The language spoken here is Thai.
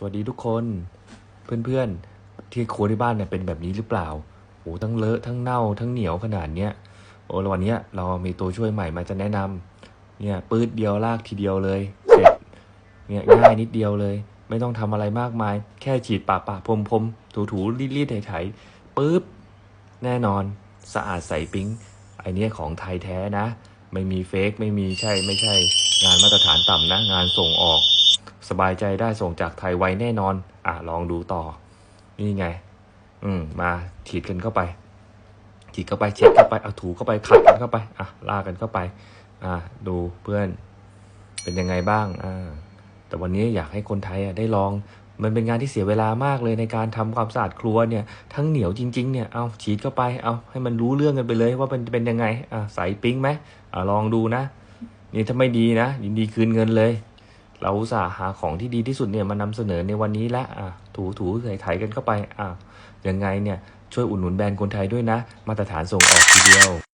สวัสดีทุกคน เพื่อนๆ ที่ครัวที่บ้านเนี่ยเป็นแบบนี้หรือเปล่าโอ้ทั้งเลอะทั้งเน่าทั้งเหนียวขนาดเนี้ยโอ้วันนี้เรามีตัวช่วยใหม่มาจะแนะนำเนี่ยปืดเดียวลากทีเดียวเลยเสร็จเนี่ยง่ายนิดเดียวเลย ไม่ต้องทำอะไรมากมาย แค่ฉีดปะปะพรมพรมถูถูรีดรีดไถไถปึ๊บแน่นอนสะอาดใสปิ๊งไอเนี้ยของไทยแท้นะ ไม่มีเฟกไม่มีใช่ไม่ใช่ งานมาตรฐานต่ำนะ งานส่งออก สบายใจได้ส่งจากไทยไวแน่นอน อะลองดูต่อ นี่ไง อืม มาฉีดกันเข้าไปฉีดเข้าไปเช็ดเข้าไปเอาถูเข้าไปขัดกันเข้าไป อะลากกันเข้าไป อะดูเพื่อน เป็นยังไงบ้าง อ่า แต่วันนี้อยากให้คนไทยอะได้ลองมันเป็นงานที่เสียเวลามากเลยในการทำความสะอาดครัวเนี่ย ทั้งเหนียวจริงๆเนี่ย เอาฉีดเข้าไป เอาให้มันรู้เรื่องกันไปเลยว่าเป็นเป็นยังไง อะใสปิ๊งไหมอะลองดูนะ นี่ถ้าไม่ดีนะยินดีคืนเงินเลย เราอุตส่าห์หาของที่ดีที่สุดเนี่ยมานำเสนอในวันนี้ละอะถูถูไถไถกันเข้าไปอะยังไงเนี่ยช่วยอุดหนุนแบรนด์คนไทยด้วยนะ มาตรฐานส่งออกทีเดียว